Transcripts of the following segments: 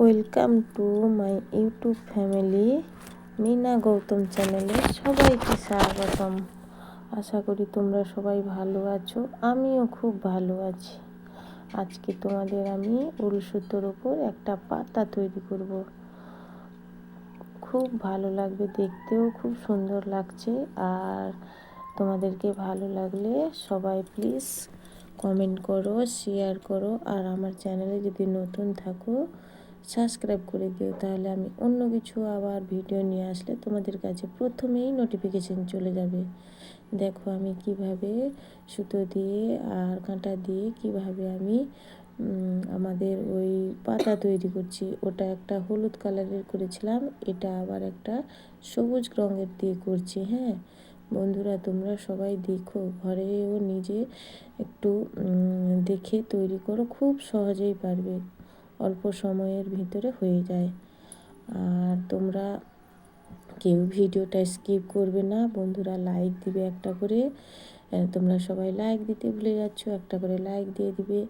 Welcome to my YouTube family Mina Gautam চ্যানেলে সবাইকে স্বাগতম। আশা করি তোমরা সবাই ভালো আছো, আমিও খুব ভালো আছি। আজকে তোমাদের আমি উল সুতোর ওপর একটা পাতা তৈরি করব। খুব ভালো লাগবে দেখতেও, খুব সুন্দর লাগছে। আর তোমাদেরকে ভালো লাগলে সবাই প্লিজ কমেন্ট করো শেয়ার করো। আর আমার চ্যানেলে যদি নতুন থাকো সাবস্ক্রাইব করে দিও, তাহলে আমি অন্য কিছু আবার ভিডিও নিয়ে আসলে তোমাদের কাছে প্রথমেই নোটিফিকেশান চলে যাবে। দেখো আমি কীভাবে সুতো দিয়ে আর কাঁটা দিয়ে কীভাবে আমি আমাদের ওই পাতা তৈরি করছি। ওটা একটা হলুদ কালারের করেছিলাম, এটা আবার একটা সবুজ রঙের দিয়ে করছি হ্যাঁ? বন্ধুরা, তোমরা সবাই দেখো, ঘরেও নিজে একটু দেখে তৈরি করো, খুব সহজেই পারবে। অল্প সময়ের ভিতরে হয়ে যায়। আর তোমরা কেউ ভিডিওটা স্কিপ করবে না। বন্ধুরা লাইক দিবে একটা করে। তোমরা সবাই লাইক দিতে ভুলে যাচ্ছ, একটা করে লাইক দিয়ে দিবে।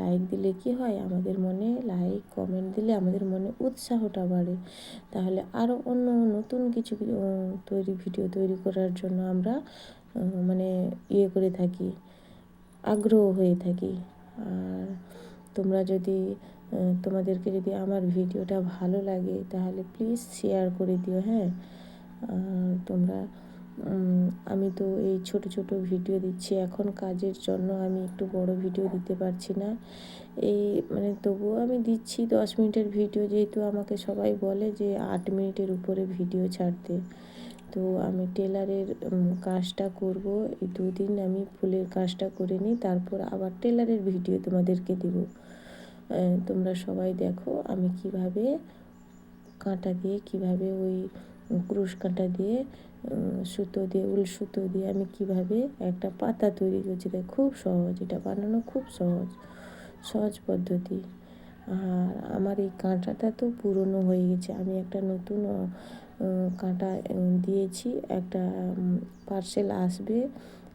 লাইক দিলে কি হয়? আমাদের মনে লাইক কমেন্ট দিলে আমাদের মনে উৎসাহটা বাড়ে। তাহলে আরও অন্য নতুন কিছু তৈরি ভিডিও তৈরি করার জন্য আমরা মানে ইয়ে করে থাকি, আগ্রহ হয়ে থাকি। আর তোমরা যদি তোমাদেরকে যদি আমার ভিডিওটা ভালো লাগে, তাহলে প্লিজ শেয়ার করে দিও হ্যাঁ? তোমরা আমি তো এই ছোট ছোট ভিডিও দিচ্ছি, এখন কাজের জন্য আমি একটু বড় ভিডিও দিতে পারছি না। এই মানে তবুও আমি দিচ্ছি দশ মিনিটের ভিডিও, যেহেতু আমাকে সবাই বলে যে আট মিনিটের উপরে ভিডিও ছাড়তে। তো আমি টেলারের কাজটা করব। এই দুদিন আমি ফুলের কাজটা করে নিই, তারপর আবার টেলারের ভিডিও তোমাদেরকে দেব। তোমরা সবাই দেখো আমি কীভাবে কাঁটা দিয়ে, কীভাবে ওই ক্রুশ কাঁটা দিয়ে সুতো দিয়ে, উল সুতো দিয়ে আমি কীভাবে একটা পাতা তৈরি করছি। খুব সহজ, এটা বানানো খুব সহজ সহজ পদ্ধতি। আর আমার এই কাঁটাটা তো পুরনো হয়ে গেছে। আমি একটা নতুন কাঁটা দিয়েছি। একটা পার্সেল আসবে।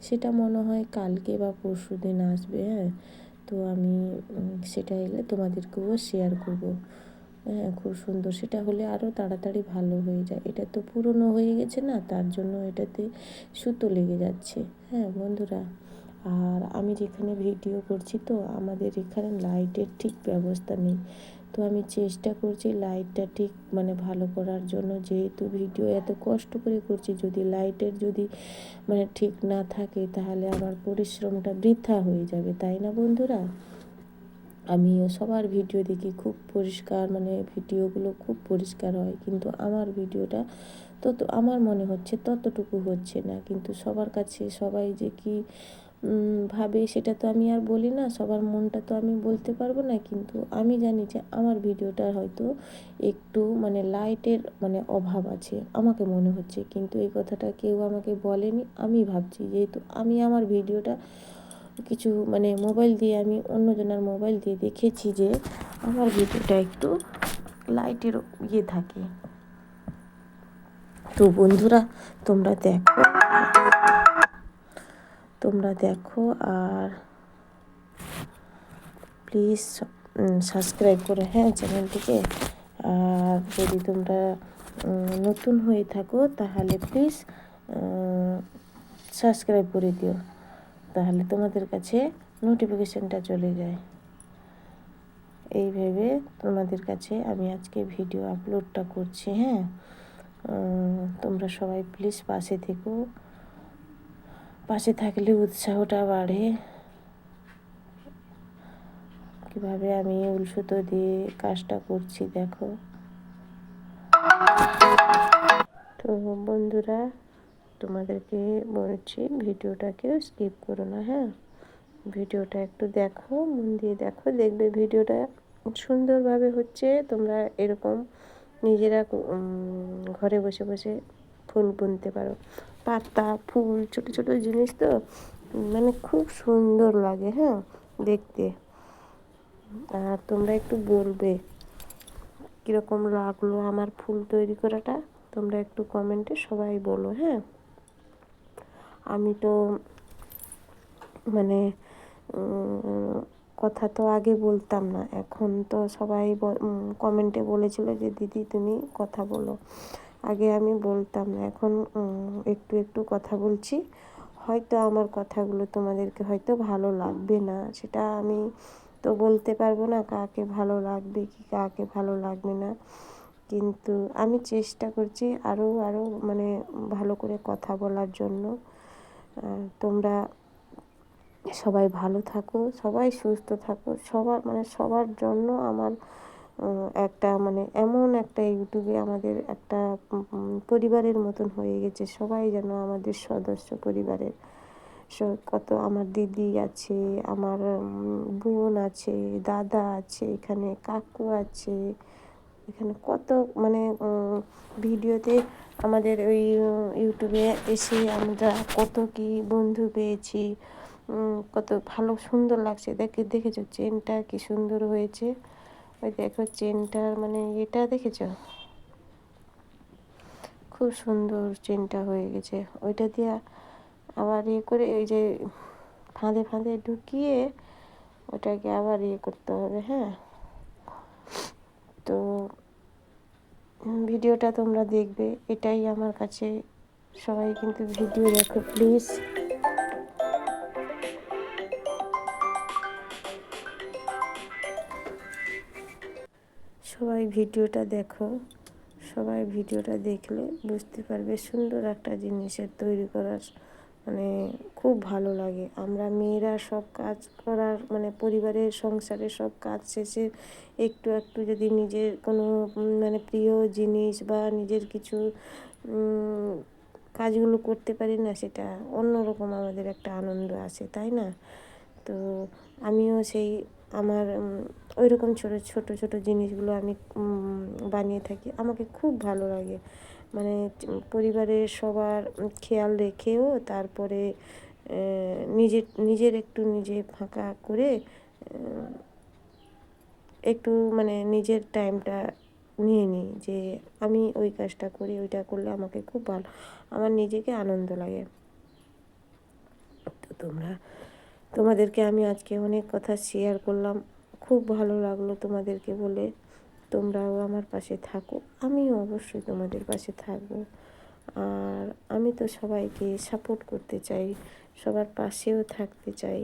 সেটা মনে হয় কালকে বা পরশু দিন আসবে হ্যাঁ। তো আমি সেটা এলে তোমাদেরকেও শেয়ার করব। হ্যাঁ খুব সুন্দর। সেটা হলে আরও তাড়াতাড়ি ভালো হয়ে যায়। এটা তো পুরনো হয়ে গেছে না, তার জন্য এটাতে সুতো লেগে যাচ্ছে। হ্যাঁ বন্ধুরা। আর আমি যেখানে ভিডিও করছি, তো আমাদের এখানে লাইটের ঠিক ব্যবস্থা নেই। তো আমি চেষ্টা করছি লাইটটা ঠিক মানে ভালো করার জন্য, যেহেতু ভিডিও এত কষ্ট করে করছি, যদি লাইটের যদি মানে ঠিক না থাকে, তাহলে আমার পরিশ্রমটা বৃথা হয়ে যাবে, তাই না বন্ধুরা? আমি সবার ভিডিও দেখি, খুব পরিষ্কার মানে ভিডিওগুলো খুব পরিষ্কার হয়, কিন্তু আমার ভিডিওটা তত, আমার মনে হচ্ছে ততটুকু হচ্ছে না, কিন্তু সবার কাছে সবাই যে কি ভাবে, সেটা তো আমি আর বলি না, সবার মনটা তো আমি বলতে পারব না, কিন্তু আমি জানি যে আমার ভিডিওটা হয়তো একটু মানে লাইটের মানে অভাব আছে, আমাকে মনে হচ্ছে, কিন্তু এই কথাটা কেউ আমাকে বলেনি, আমি ভাবছি যেহেতু আমি আমার ভিডিওটা কিছু মানে মোবাইল দিয়ে আমি অন্যজনের মোবাইল দিয়ে দেখেছি যে আমার ভিডিওটা একটু লাইটের ইয়ে থাকে। তো বন্ধুরা, তোমরা দেখো। তোমরা দেখো আর প্লিজ সাবস্ক্রাইব করে হ্যাঁ চ্যানেলটিকে। আর যদি তোমরা নতুন হয়ে থাকো, তাহলে প্লিজ সাবস্ক্রাইব করে দিও। তাহলে তোমাদের কাছে নোটিফিকেশানটা চলে যায়। এই ভেবে তোমাদের কাছে আমি আজকে ভিডিও আপলোডটা করছি হ্যাঁ। তোমরা সবাই প্লিজ পাশে থেকো। পাশে থাকলে উৎসাহটা বাড়ে। কীভাবে আমি উল সুতো দিয়ে কাজটা করছি দেখো। তো বন্ধুরা, তোমাদেরকে বলছি ভিডিওটাকে স্কিপ করো না হ্যাঁ? ভিডিওটা একটু দেখো, মন দিয়ে দেখো, দেখবে ভিডিওটা সুন্দরভাবে হচ্ছে তোমরা এরকম নিজেরা ঘরে বসে বসে ফুল বুনতে পারো। পাতা, ফুল, ছোট ছোট জিনিস তো মানে খুব সুন্দর লাগে হ্যাঁ দেখতে। আর তোমরা একটু বলবে, কীরকম লাগল আমার ফুল তৈরি করাটা? তোমরা একটু কমেন্টে সবাই বলো হ্যাঁ। আমি তো মানে কথা তো আগে বলতাম না, এখন তো সবাই কমেন্টে বলেছিল যে, দিদি, তুমি কথা বলো। আগে আমি বলতাম না, এখন একটু একটু কথা বলছি। হয়তো আমার কথাগুলো তোমাদেরকে হয়তো ভালো লাগবে না, সেটা আমি তো বলতে পারব না কাকে ভালো লাগবে কি কাকে ভালো লাগবে না। কিন্তু আমি চেষ্টা করছি আরও আরও মানে ভালো করে কথা বলার জন্য। তোমরা সবাই ভালো থাকো, সবাই সুস্থ থাকো, সবার মানে সবার জন্য আমার একটা মানে এমন একটা ইউটিউবে আমাদের একটা পরিবারের মতন হয়ে গেছে। সবাই যেন আমাদের সদস্য পরিবারের। কত আমার দিদি আছে, আমার বোন আছে, দাদা আছে, এখানে কাকু আছে, এখানে কত মানে ভিডিওতে আমাদের ওই ইউটিউবে এসে আমরা কত কি বন্ধু পেয়েছি কত ভালো সুন্দর লাগছে। দেখে, দেখেছ, চেনটা কি সুন্দর হয়েছে? ওই দেখো চেনটার মানে এটা দেখেছ? খুব সুন্দর চেনটা হয়ে গেছে। ওইটা দিয়ে আবার ইয়ে করে ওই যে ফাঁদে ফাঁদে ঢুকিয়ে ওটাকে আবার ইয়ে করতে হবে হ্যাঁ? তো ভিডিওটা তোমরা দেখবে। এটাই আমার কাছে। সবাই কিন্তু ভিডিও দেখো প্লিজ সবাই ভিডিওটা দেখো। সবাই ভিডিওটা দেখলে বুঝতে পারবে সুন্দর একটা জিনিসের তৈরি করার মানে খুব ভালো লাগে। আমরা মেয়েরা সব কাজ করার মানে পরিবারের, সংসারের সব কাজ শেষে একটু একটু যদি নিজের কোনো মানে প্রিয় জিনিস বা নিজের কিছু কাজগুলো করতে পারি না, সেটা অন্যরকম আমাদের একটা আনন্দ আছে, তাই না? তো আমিও সেই আমার ওই রকম ছোটো ছোটো ছোটো জিনিসগুলো আমি বানিয়ে থাকি। আমাকে খুব ভালো লাগে। মানে পরিবারের সবার খেয়াল রেখেও তারপরে নিজের নিজের একটু নিজে ফাঁকা করে একটু মানে নিজের টাইমটা নিয়ে নিই যে আমি ওই কাজটা করি, ওইটা করলে আমাকে খুব ভালো, আমার নিজেকে আনন্দ লাগে। তো তোমরা তোমাদেরকে আমি আজকে অনেক কথা শেয়ার করলাম। খুব ভালো লাগল তোমাদেরকে বলে। তোমরাও আমার পাশে থাকো। আমিও অবশ্যই তোমাদের পাশে থাকব। আর আমি তো সবাইকে সাপোর্ট করতে চাই, সবার পাশেও থাকতে চাই।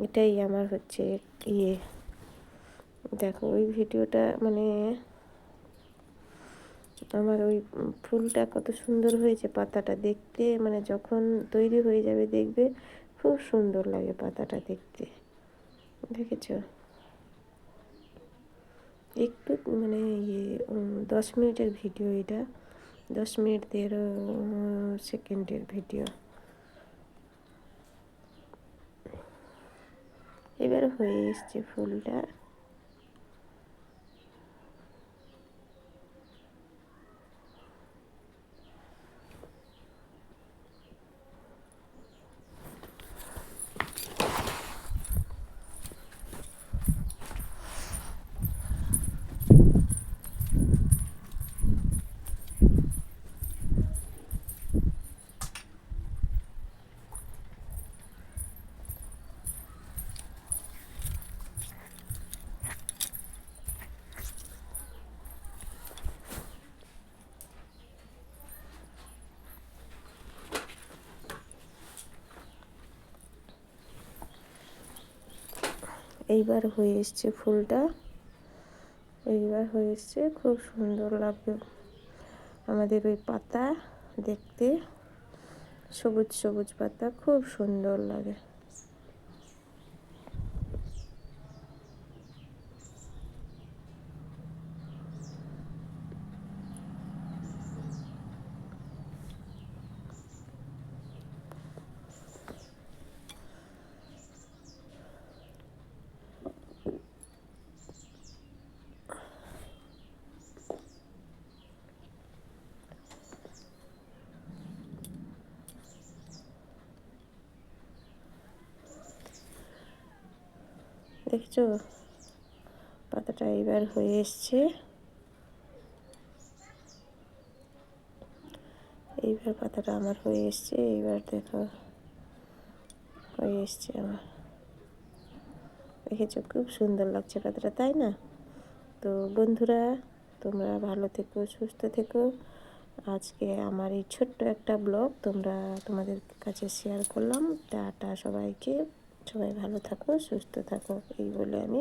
এটাই আমার হচ্ছে ইয়ে। দেখো, ওই ভিডিওটা মানে আমার ওই ফুলটা কত সুন্দর হয়েছে পাতাটা। দেখতে মানে যখন তৈরি হয়ে যাবে দেখবে খুব সুন্দর লাগে পাতাটা দেখতে। দেখেছ? একটু মানে ইয়ে দশ মিনিটের ভিডিও এটা। দশ মিনিট তেরো সেকেন্ডের ভিডিও। এবার হয়ে এসছে ফুলটা। এইবার হয়ে এসছে ফুলটা। এইবার হয়ে এসছে খুব সুন্দর লাগবে আমাদের ওই পাতা দেখতে। সবুজ সবুজ পাতা, খুব সুন্দর লাগে। দেখছ? পাতাটা এবার হয়ে এসছে। এইবার পাতাটা আমার হয়ে এসছে, এইবার দেখো। হয়ে এসছে আমার। দেখেছ? খুব সুন্দর লাগছে পাতাটা, তাই না? তো বন্ধুরা, তোমরা ভালো থেকো, সুস্থ থেকো। আজকে আমার এই ছোট্ট একটা ব্লগ তোমরা তোমাদের কাছে শেয়ার করলাম। টাটা সবাইকে। সবাই ভালো থাকো সুস্থ থাকো এই বলে আমি